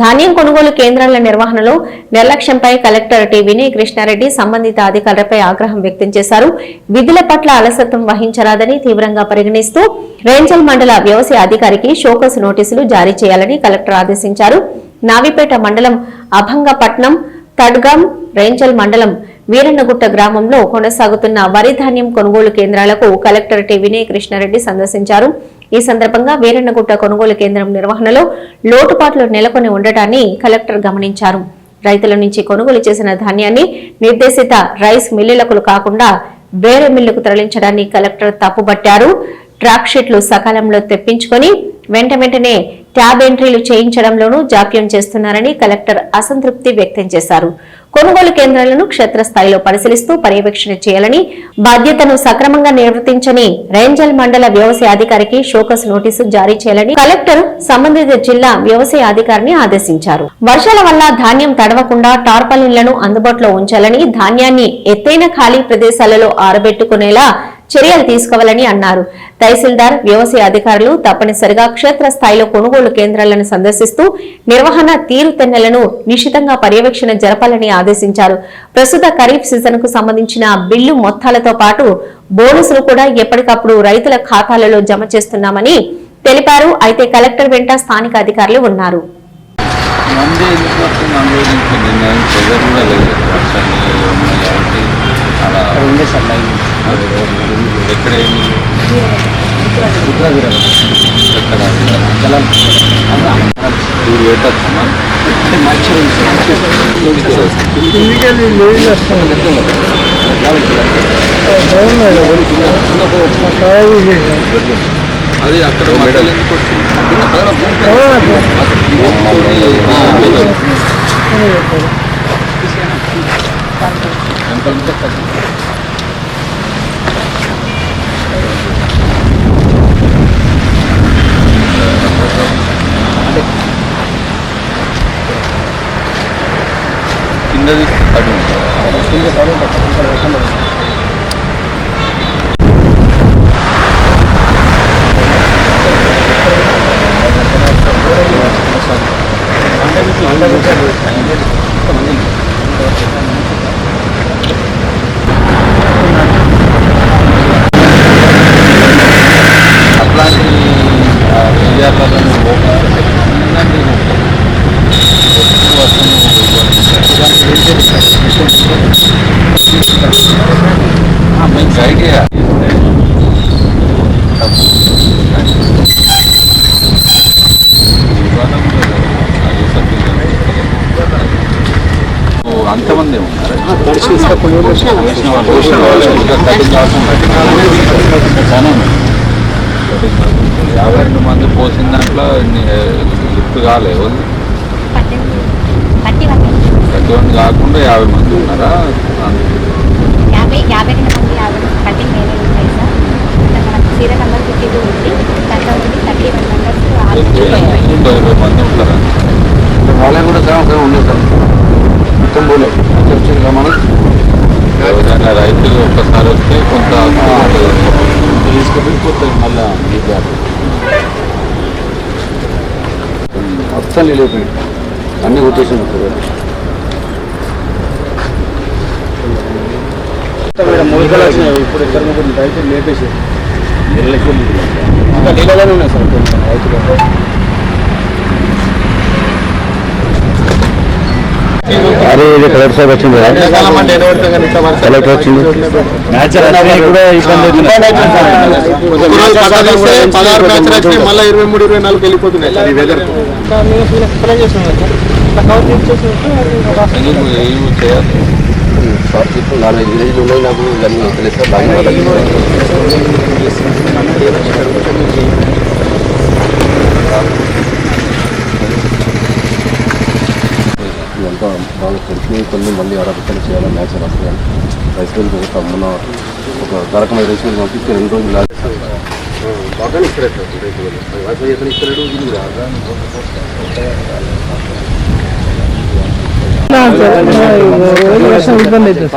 ధాన్యం కొనుగోలు కేంద్రాల నిర్వహణలో నిర్లక్ష్యంపై కలెక్టర్ టి వినయ్ కృష్ణారెడ్డి సంబంధిత అధికారులపై ఆగ్రహం వ్యక్తం చేశారు. విధుల పట్ల అలసత్వం వహించరాదని తీవ్రంగా పరిగణిస్తూ రేంజల్ మండల వ్యవసాయ అధికారికి షోకస్ నోటీసులు జారీ చేయాలని కలెక్టర్ ఆదేశించారు. నావిపేట మండలం అభంగపట్నం తడ్గం రేంజల్ మండలం వీరన్నగుట్ట గ్రామంలో కొనసాగుతున్న వరి ధాన్యం కొనుగోలు కేంద్రాలకు కలెక్టర్ టి వినయ్ కృష్ణారెడ్డి సందర్శించారు. ఈ సందర్భంగా వీరన్నగుట్ట కొనుగోలు కేంద్రం నిర్వహణలో లోటుపాట్లు నెలకొని ఉండటాన్ని కలెక్టర్ గమనించారు. రైతుల నుంచి కొనుగోలు చేసిన ధాన్యాన్ని నిర్దేశిత రైస్ మిల్లులకు కాకుండా వేరే మిల్లుకు తరలించడాన్ని కలెక్టర్ తప్పుబట్టారు. ట్రాక్ షీట్లు సకాలంలో తెప్పించుకొని వెంట వెంటనే ట్యాబ్ ఎంట్రీలు చేయించడంలోనూ జాప్యం చేస్తున్నారని కలెక్టర్ అసంతృప్తి వ్యక్తం చేశారు. కొనుగోలు కేంద్రాలను క్షేత్రస్థాయిలో పరిశీలిస్తూ పర్యవేక్షణ చేయాలని బాధ్యతను సక్రమంగా నిర్వర్తించని రేంజల్ మండల వ్యవసాయ అధికారికి షోకస్ నోటీసు జారీ చేయాలని కలెక్టర్ సంబంధిత జిల్లా వ్యవసాయ అధికారిని ఆదేశించారు. వర్షాల వల్ల ధాన్యం తడవకుండా టార్పలిన్లను అందుబాటులో ఉంచాలని ధాన్యాన్ని ఎత్తైన ఖాళీ ప్రదేశాలలో ఆరబెట్టుకునేలా చర్యలు తీసుకోవాలని అన్నారు. తహసీల్దార్ వ్యవసాయ అధికారులు తప్పనిసరిగా క్షేత్రస్థాయిలో కొనుగోలు కేంద్రాలను సందర్శిస్తూ నిర్వహణ తీరుతెన్నెలను నిశితంగా పర్యవేక్షణ జరపాలని ఆదేశించారు. ప్రస్తుత ఖరీఫ్ సీజన్కు సంబంధించిన బిల్లు మొత్తాలతో పాటు బోనసులు కూడా ఎప్పటికప్పుడు రైతుల ఖాతాలలో జమ చేస్తున్నామని తెలిపారు. అయితే కలెక్టర్ వెంట స్థానిక అధికారులు ఉన్నారు. మంది ఎందుకు వస్తుంది అందులో నిన్న ప్రెజర్ కూడా లేదు వర్షాలు ఉన్నాయి కాబట్టి అలా ఉండే సార్ ఎక్కడ ఏమి ఎక్కడ అది అక్కడ మధ్యలో ఎందుకు వచ్చింది. ఎంత ఉంటుంది కిందది అటు అట్లాంటి ఆ, ఏరియాలలో పోకుండా మేము గైడ్ చేయాలి అంతమంది ఉన్నారు తెలిసిన వాళ్ళు తెలిసిన వాళ్ళు ఇంకా కటింగ్ కాకుండా ఉన్నారు. యాభై రెండు మంది పోసిన దాంట్లో లిఫ్ట్ కాలేదు కాకుండా యాభై మంది ఉన్నారా యాభై యాభై రెండు మంది యాభై కటింగ్ వేరే ఉంటాయి సార్ ఇంకా మనకు సీరియల్ నెంబర్ ఫిఫ్టీ టూ ఉంది. దాంట్లో ఉంది థర్టీ వన్ మెంబర్స్ వాళ్ళని కూడా సగం ఉండదు సార్ మొత్తం పోలే. వచ్చింది మనం. రైతులు ఒక్కసారి వస్తే కొంత తీసుకుపోయి పోతుంది మళ్ళా అన్నీ మూడు కలర్స్ ఇప్పుడు ఇద్దరు ముగ్గురు రైతులు లేపేసి. నీళ్ళకి ఇంకా నీళ్ళలోనే ఉన్నాయి సార్ కొంచెం రైతులు అరే ఇది కలెక్టర్ సార్ వచ్చింది కలెక్టర్ వచ్చింది. కూడా పదహారు మ్యాచ్ వచ్చినాయి మళ్ళీ ఇరవై మూడు ఇరవై నాలుగు వెళ్ళిపోతున్నాయి వెదర్ ఏమి ఇప్పుడు నాలుగైదు విలేజ్లు ఉన్నాయి నాకు ఇవన్నీ తెలుసు సార్ బాగా ఇదంతా బాగా తెలిసి కొన్ని మళ్ళీ ఆరోగ్యం చేయాలి మ్యాచ్ వస్తాయని రైస్ మిల్కి ఒక మొన్న ఒక రకమైన రైస్ మిల్ పంపిస్తే రెండు రోజులు లాగేస్తారు బాగానే ఇస్తారు వైఫై ఎక్కడ ఇస్తాడు ఇది కూడా ఇబ్బంది అవుతుంది